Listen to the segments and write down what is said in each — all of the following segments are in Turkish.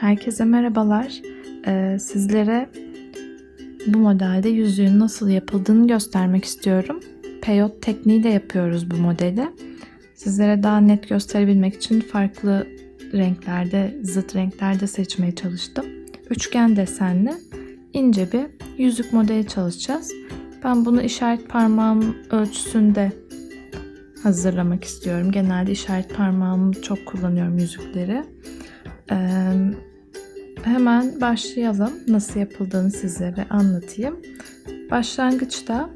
Herkese merhabalar. Ee, sizlere bu modelde yüzüğün nasıl yapıldığını göstermek istiyorum. Peyot tekniğiyle yapıyoruz bu modeli. Sizlere daha net gösterebilmek için farklı renklerde, zıt renklerde seçmeye çalıştım. Üçgen desenli ince bir yüzük modeli çalışacağız. Ben bunu işaret parmağım ölçüsünde hazırlamak istiyorum. Genelde işaret parmağımı çok kullanıyorum yüzükleri. Ee, hemen başlayalım. Nasıl yapıldığını sizlere anlatayım. Başlangıçta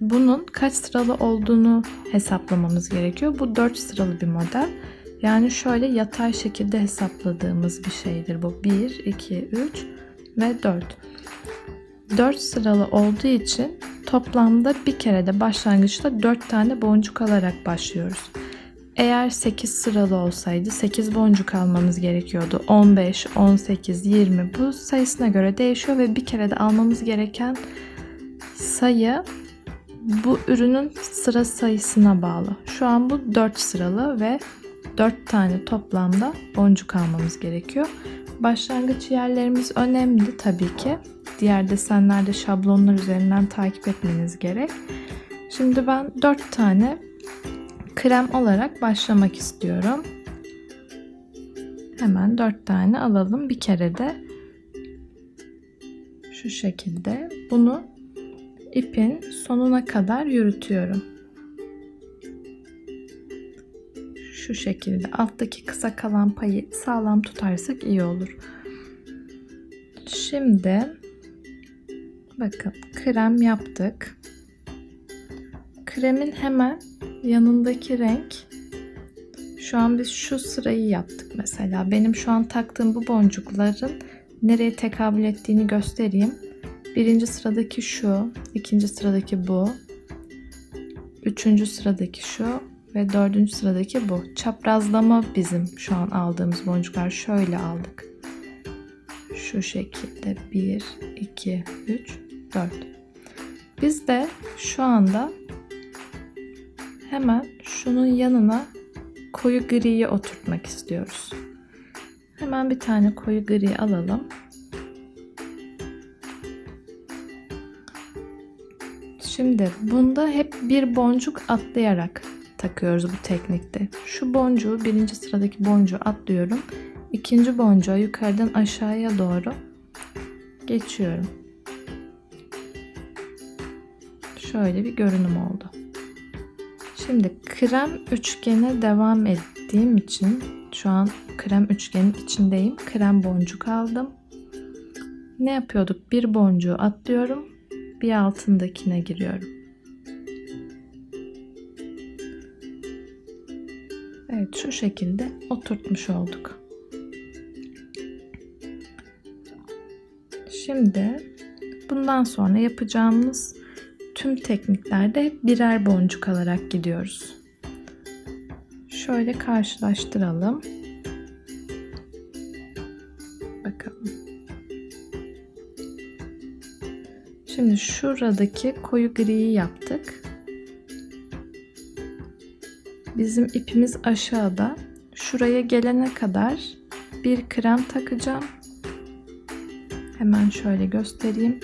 bunun kaç sıralı olduğunu hesaplamamız gerekiyor. Bu 4 sıralı bir model. Yani şöyle yatay şekilde hesapladığımız bir şeydir bu. 1, 2, 3 ve 4. 4 sıralı olduğu için toplamda bir kere de başlangıçta 4 tane boncuk alarak başlıyoruz. Eğer 8 sıralı olsaydı 8 boncuk almamız gerekiyordu. 15, 18, 20 bu sayısına göre değişiyor ve bir kere de almamız gereken sayı bu ürünün sıra sayısına bağlı. Şu an bu 4 sıralı ve 4 tane toplamda boncuk almamız gerekiyor. Başlangıç yerlerimiz önemli tabii ki. Diğer desenlerde şablonlar üzerinden takip etmeniz gerek. Şimdi ben 4 tane krem olarak başlamak istiyorum. Hemen 4 tane alalım. Bir kere de şu şekilde bunu ipin sonuna kadar yürütüyorum. Şu şekilde alttaki kısa kalan payı sağlam tutarsak iyi olur. Şimdi bakın krem yaptık. Kremin hemen yanındaki renk şu an biz şu sırayı yaptık mesela. Benim şu an taktığım bu boncukların nereye tekabül ettiğini göstereyim. Birinci sıradaki şu, ikinci sıradaki bu, üçüncü sıradaki şu ve dördüncü sıradaki bu. Çaprazlama bizim şu an aldığımız boncuklar. Şöyle aldık. Şu şekilde 1, 2, 3, 4. Biz de şu anda hemen şunun yanına koyu griyi oturtmak istiyoruz. Hemen bir tane koyu gri alalım. Şimdi bunda hep bir boncuk atlayarak takıyoruz bu teknikte. Şu boncuğu birinci sıradaki boncuğu atlıyorum. İkinci boncuğa yukarıdan aşağıya doğru geçiyorum. Şöyle bir görünüm oldu. Şimdi krem üçgene devam ettiğim için şu an krem üçgenin içindeyim. Krem boncuk aldım. Ne yapıyorduk? Bir boncuğu atlıyorum. Bir altındakine giriyorum. Evet şu şekilde oturtmuş olduk. Şimdi bundan sonra yapacağımız tüm tekniklerde birer boncuk alarak gidiyoruz. Şöyle karşılaştıralım. Bakalım. Şimdi şuradaki koyu griyi yaptık. Bizim ipimiz aşağıda. Şuraya gelene kadar bir krem takacağım. Hemen şöyle göstereyim.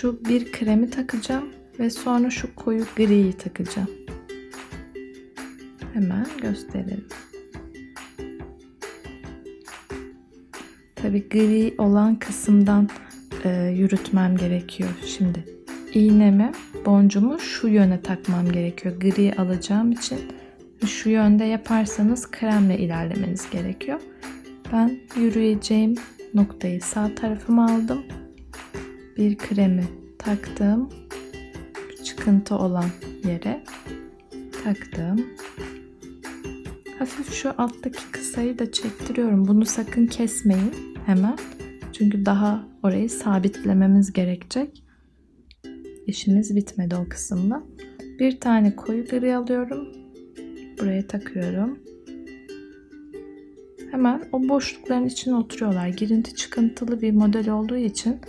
Şu bir kremi takacağım ve sonra şu koyu griyi takacağım. Hemen gösterelim. Tabi gri olan kısımdan e, yürütmem gerekiyor. Şimdi iğnemi, boncumu şu yöne takmam gerekiyor. Gri alacağım için şu yönde yaparsanız kremle ilerlemeniz gerekiyor. Ben yürüyeceğim noktayı sağ tarafıma aldım. Bir kremi taktım. Çıkıntı olan yere taktım. Hafif şu alttaki kısayı da çektiriyorum. Bunu sakın kesmeyin hemen. Çünkü daha orayı sabitlememiz gerekecek. İşimiz bitmedi o kısımda. Bir tane koyu gri alıyorum. Buraya takıyorum. Hemen o boşlukların içine oturuyorlar. Girinti çıkıntılı bir model olduğu için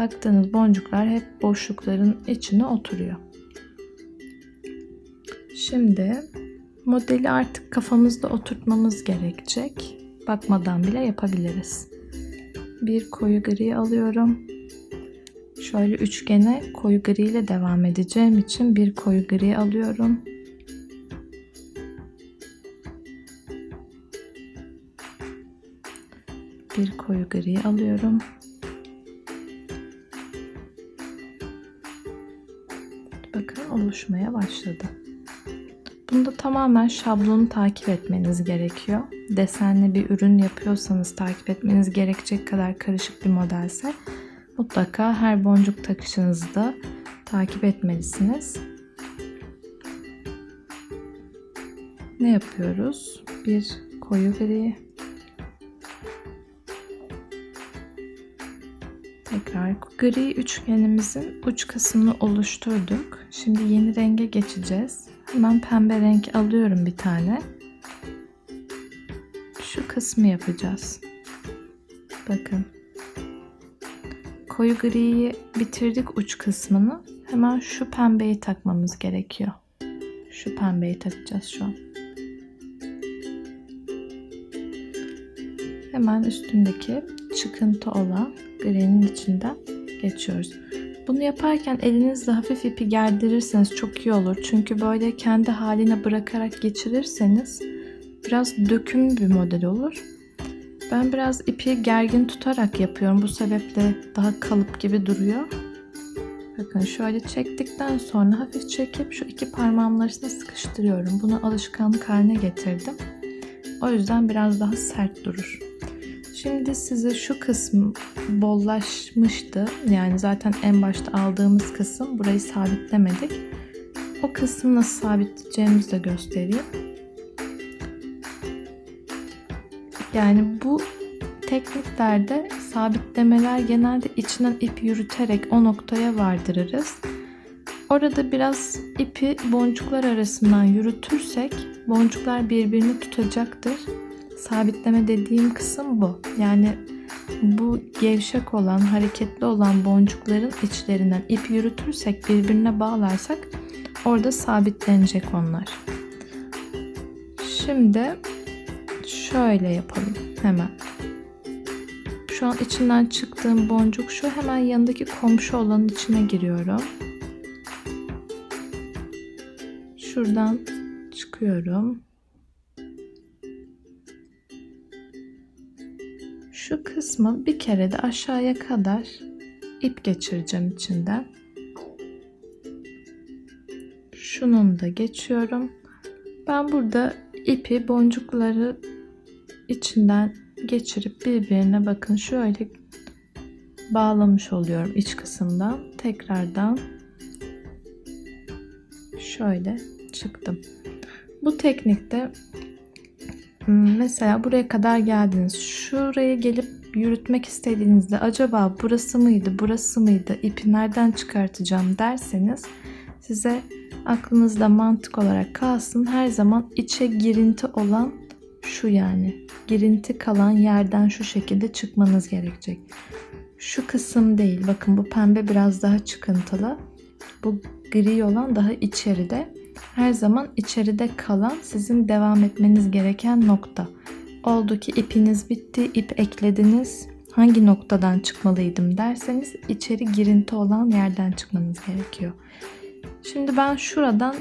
taktığınız boncuklar hep boşlukların içine oturuyor. Şimdi Modeli artık kafamızda oturtmamız gerekecek. Bakmadan bile yapabiliriz. Bir koyu gri alıyorum. Şöyle üçgene koyu gri ile devam edeceğim için bir koyu gri alıyorum. Bir koyu gri alıyorum. Oluşmaya başladı. Bunda tamamen şablonu takip etmeniz gerekiyor. Desenli bir ürün yapıyorsanız takip etmeniz gerekecek kadar karışık bir modelse mutlaka her boncuk takışınızı da takip etmelisiniz. Ne yapıyoruz? Bir koyu gri, Tekrar gri üçgenimizin uç kısmını oluşturduk. Şimdi yeni renge geçeceğiz. Hemen pembe renk alıyorum bir tane. Şu kısmı yapacağız. Bakın. Koyu griyi bitirdik uç kısmını. Hemen şu pembeyi takmamız gerekiyor. Şu pembeyi takacağız şu an. Hemen üstündeki çıkıntı olan grinin içinden geçiyoruz. Bunu yaparken elinizle hafif ipi gerdirirseniz çok iyi olur. Çünkü böyle kendi haline bırakarak geçirirseniz biraz döküm bir model olur. Ben biraz ipi gergin tutarak yapıyorum. Bu sebeple daha kalıp gibi duruyor. Bakın şöyle çektikten sonra hafif çekip şu iki parmağımın arasına sıkıştırıyorum. Bunu alışkanlık haline getirdim. O yüzden biraz daha sert durur. Şimdi size şu kısım bollaşmıştı. Yani zaten en başta aldığımız kısım. Burayı sabitlemedik. O kısmı nasıl sabitleyeceğimizi de göstereyim. Yani bu tekniklerde sabitlemeler genelde içinden ip yürüterek o noktaya vardırırız. Orada biraz ipi boncuklar arasından yürütürsek boncuklar birbirini tutacaktır. Sabitleme dediğim kısım bu. Yani bu gevşek olan, hareketli olan boncukların içlerinden ip yürütürsek, birbirine bağlarsak orada sabitlenecek onlar. Şimdi şöyle yapalım hemen. Şu an içinden çıktığım boncuk şu. Hemen yanındaki komşu olanın içine giriyorum. Şuradan çıkıyorum. Şu kısmı bir kere de aşağıya kadar ip geçireceğim içinden. Şunun da geçiyorum. Ben burada ipi boncukları içinden geçirip birbirine bakın şöyle bağlamış oluyorum iç kısımdan. Tekrardan şöyle çıktım. Bu teknikte mesela buraya kadar geldiniz. Şuraya gelip yürütmek istediğinizde acaba burası mıydı, burası mıydı, ipi nereden çıkartacağım derseniz size aklınızda mantık olarak kalsın. Her zaman içe girinti olan şu yani. Girinti kalan yerden şu şekilde çıkmanız gerekecek. Şu kısım değil. Bakın bu pembe biraz daha çıkıntılı. Bu gri olan daha içeride her zaman içeride kalan sizin devam etmeniz gereken nokta. Oldu ki ipiniz bitti, ip eklediniz. Hangi noktadan çıkmalıydım derseniz içeri girinti olan yerden çıkmanız gerekiyor. Şimdi ben şuradan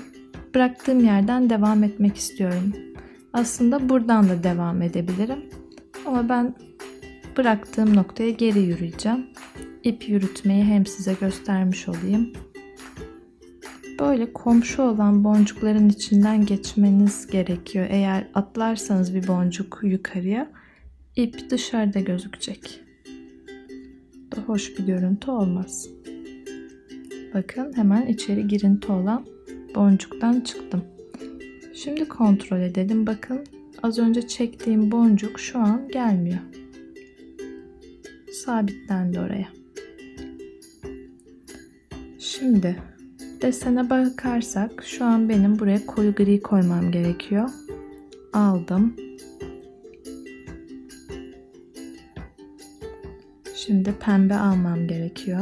bıraktığım yerden devam etmek istiyorum. Aslında buradan da devam edebilirim. Ama ben bıraktığım noktaya geri yürüyeceğim. İp yürütmeyi hem size göstermiş olayım. Böyle komşu olan boncukların içinden geçmeniz gerekiyor. Eğer atlarsanız bir boncuk yukarıya ip dışarıda gözükecek. Da hoş bir görüntü olmaz. Bakın hemen içeri girinti olan boncuktan çıktım. Şimdi kontrol edelim. Bakın az önce çektiğim boncuk şu an gelmiyor. Sabitlendi oraya. Şimdi Desene bakarsak şu an benim buraya koyu gri koymam gerekiyor. Aldım. Şimdi pembe almam gerekiyor.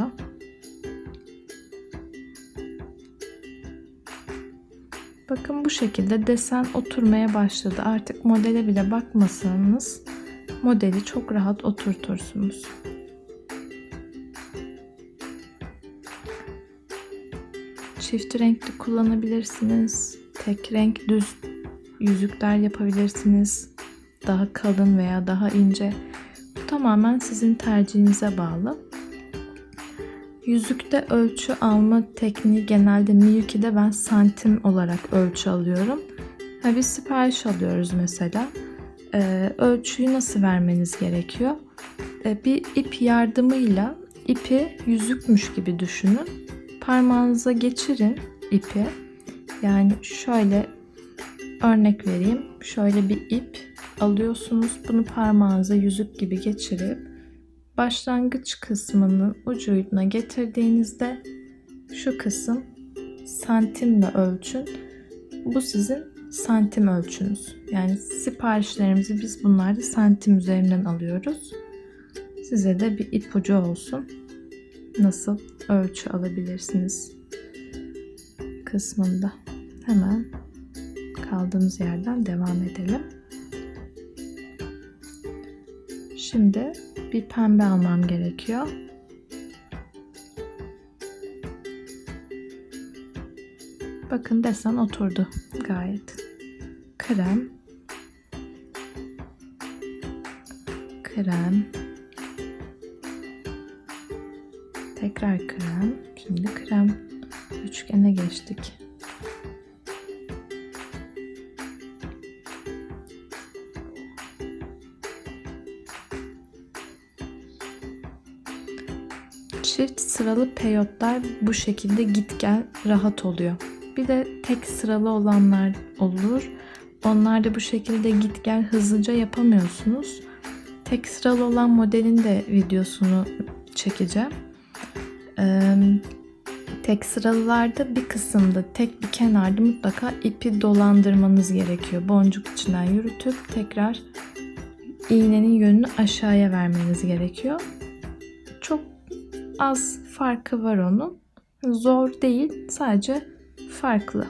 Bakın bu şekilde desen oturmaya başladı. Artık modele bile bakmasanız modeli çok rahat oturtursunuz. Çift renkli kullanabilirsiniz. Tek renk düz yüzükler yapabilirsiniz. Daha kalın veya daha ince. Bu tamamen sizin tercihinize bağlı. Yüzükte ölçü alma tekniği genelde Milky'de ben santim olarak ölçü alıyorum. Ha, bir sipariş alıyoruz mesela. Ee, ölçüyü nasıl vermeniz gerekiyor? Ee, bir ip yardımıyla ipi yüzükmüş gibi düşünün. Parmağınıza geçirin ipi. Yani şöyle örnek vereyim. Şöyle bir ip alıyorsunuz. Bunu parmağınıza yüzük gibi geçirip başlangıç kısmının ucuna getirdiğinizde şu kısım santimle ölçün. Bu sizin santim ölçünüz. Yani siparişlerimizi biz bunlarda santim üzerinden alıyoruz. Size de bir ipucu olsun. Nasıl ölçü alabilirsiniz kısmında. Hemen kaldığımız yerden devam edelim. Şimdi bir pembe almam gerekiyor. Bakın desen oturdu gayet. Krem. Krem. Tekrar krem. Şimdi krem. Üçgene geçtik. Çift sıralı peyotlar bu şekilde git gel rahat oluyor. Bir de tek sıralı olanlar olur. Onlar da bu şekilde git gel hızlıca yapamıyorsunuz. Tek sıralı olan modelin de videosunu çekeceğim. Ee, tek sıralılarda bir kısımda tek bir kenarda mutlaka ipi dolandırmanız gerekiyor. Boncuk içinden yürütüp tekrar iğnenin yönünü aşağıya vermeniz gerekiyor. Çok az farkı var onun. Zor değil, sadece farklı.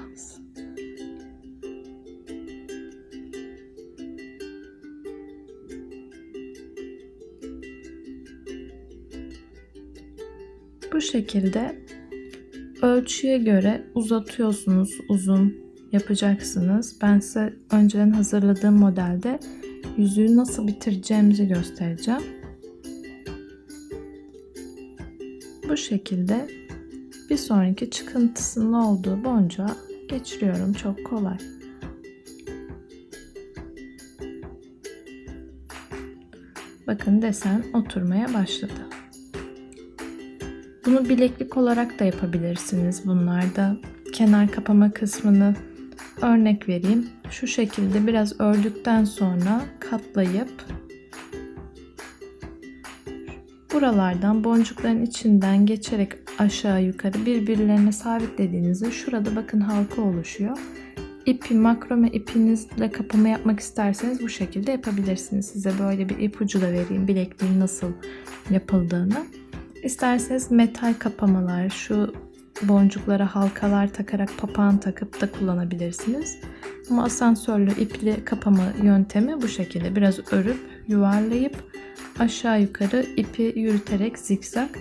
Bu şekilde ölçüye göre uzatıyorsunuz uzun yapacaksınız. Ben size önceden hazırladığım modelde yüzüğü nasıl bitireceğimizi göstereceğim. Bu şekilde bir sonraki çıkıntısının olduğu boncuğa geçiriyorum. Çok kolay. Bakın desen oturmaya başladı. Bunu bileklik olarak da yapabilirsiniz. Bunlarda kenar kapama kısmını örnek vereyim. Şu şekilde biraz ördükten sonra katlayıp buralardan boncukların içinden geçerek aşağı yukarı birbirlerine sabitlediğinizde şurada bakın halka oluşuyor. İpi makrome ipinizle kapama yapmak isterseniz bu şekilde yapabilirsiniz. Size böyle bir ipucu da vereyim bilekliğin nasıl yapıldığını. İsterseniz metal kapamalar, şu boncuklara halkalar takarak papağan takıp da kullanabilirsiniz. Ama asansörlü ipli kapama yöntemi bu şekilde. Biraz örüp yuvarlayıp aşağı yukarı ipi yürüterek zikzak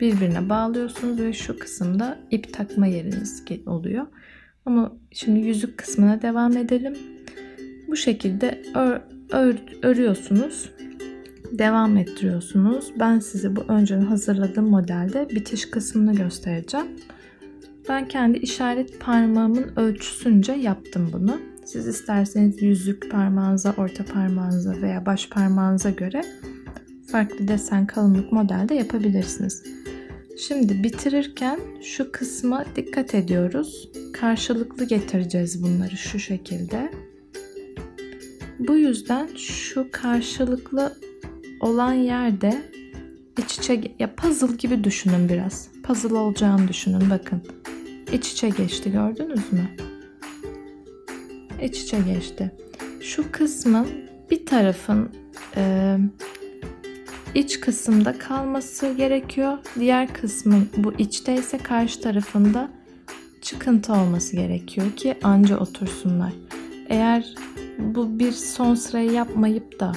birbirine bağlıyorsunuz ve şu kısımda ip takma yeriniz oluyor. Ama şimdi yüzük kısmına devam edelim. Bu şekilde ör, ör, örüyorsunuz. Devam ettiriyorsunuz. Ben size bu önceden hazırladığım modelde bitiş kısmını göstereceğim. Ben kendi işaret parmağımın ölçüsünce yaptım bunu. Siz isterseniz yüzük parmağınıza, orta parmağınıza veya baş parmağınıza göre farklı desen kalınlık modelde yapabilirsiniz. Şimdi bitirirken şu kısma dikkat ediyoruz. Karşılıklı getireceğiz bunları şu şekilde. Bu yüzden şu karşılıklı olan yerde iç içe ya puzzle gibi düşünün biraz. Puzzle olacağını düşünün bakın. İç içe geçti gördünüz mü? İç içe geçti. Şu kısmın bir tarafın e, iç kısımda kalması gerekiyor. Diğer kısmın bu içteyse karşı tarafında çıkıntı olması gerekiyor ki anca otursunlar. Eğer bu bir son sırayı yapmayıp da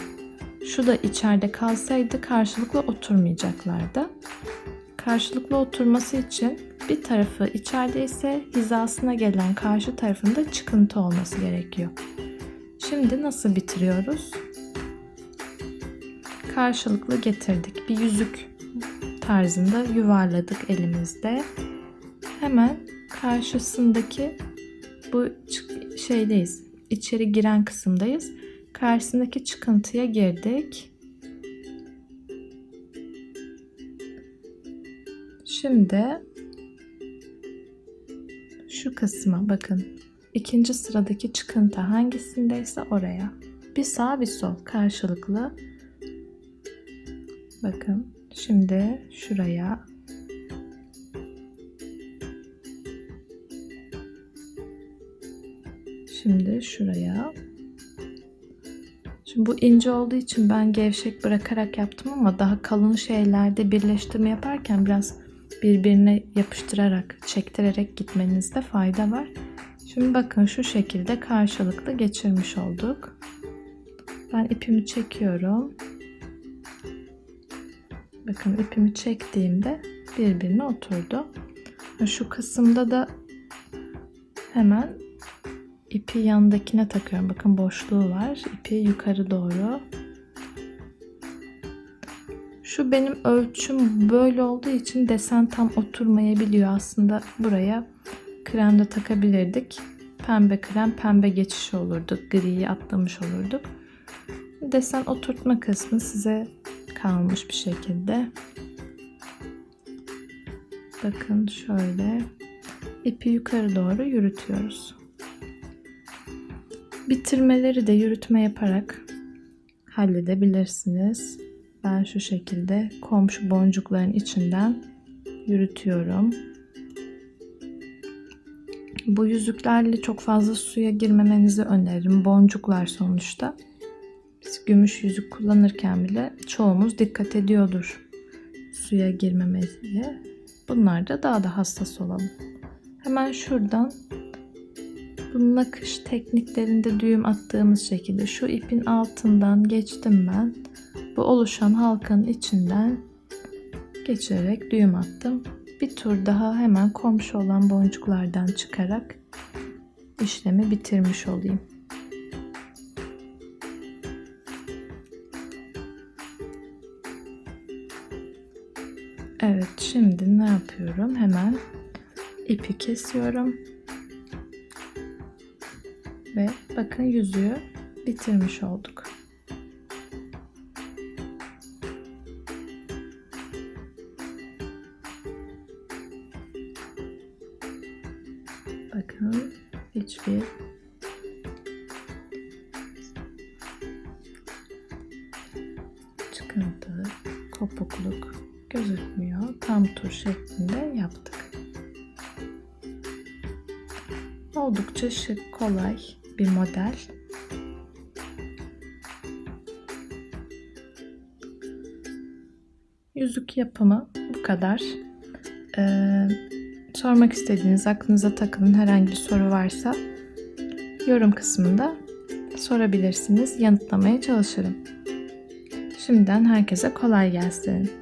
şu da içeride kalsaydı karşılıklı oturmayacaklardı. Karşılıklı oturması için bir tarafı içeride ise hizasına gelen karşı tarafında çıkıntı olması gerekiyor. Şimdi nasıl bitiriyoruz? Karşılıklı getirdik. Bir yüzük tarzında yuvarladık elimizde. Hemen karşısındaki bu şeydeyiz. İçeri giren kısımdayız. Karşısındaki çıkıntıya girdik. Şimdi şu kısma bakın. İkinci sıradaki çıkıntı hangisindeyse oraya. Bir sağ bir sol karşılıklı. Bakın şimdi şuraya Şimdi şuraya. Şimdi bu ince olduğu için ben gevşek bırakarak yaptım ama daha kalın şeylerde birleştirme yaparken biraz birbirine yapıştırarak, çektirerek gitmenizde fayda var. Şimdi bakın şu şekilde karşılıklı geçirmiş olduk. Ben ipimi çekiyorum. Bakın ipimi çektiğimde birbirine oturdu. Şu kısımda da hemen ipi yanındakine takıyorum. Bakın boşluğu var. İpi yukarı doğru. Şu benim ölçüm böyle olduğu için desen tam oturmayabiliyor. Aslında buraya krem de takabilirdik. Pembe krem pembe geçiş olurdu. Griyi atlamış olurduk. Desen oturtma kısmı size kalmış bir şekilde. Bakın şöyle ipi yukarı doğru yürütüyoruz. Bitirmeleri de yürütme yaparak halledebilirsiniz. Ben şu şekilde komşu boncukların içinden yürütüyorum. Bu yüzüklerle çok fazla suya girmemenizi öneririm. Boncuklar sonuçta. Biz gümüş yüzük kullanırken bile çoğumuz dikkat ediyordur suya girmemeye. Bunlar da daha da hassas olalım. Hemen şuradan bu nakış tekniklerinde düğüm attığımız şekilde şu ipin altından geçtim ben. Bu oluşan halkanın içinden geçirerek düğüm attım. Bir tur daha hemen komşu olan boncuklardan çıkarak işlemi bitirmiş olayım. Evet şimdi ne yapıyorum? Hemen ipi kesiyorum. Ve bakın yüzüğü bitirmiş olduk. Bakın hiçbir çıkıntı, kopukluk gözükmüyor. Tam tur şeklinde yaptık. Oldukça şık, kolay bir model. Yüzük yapımı bu kadar. Ee, sormak istediğiniz, aklınıza takılan herhangi bir soru varsa yorum kısmında sorabilirsiniz. Yanıtlamaya çalışırım. Şimdiden herkese kolay gelsin.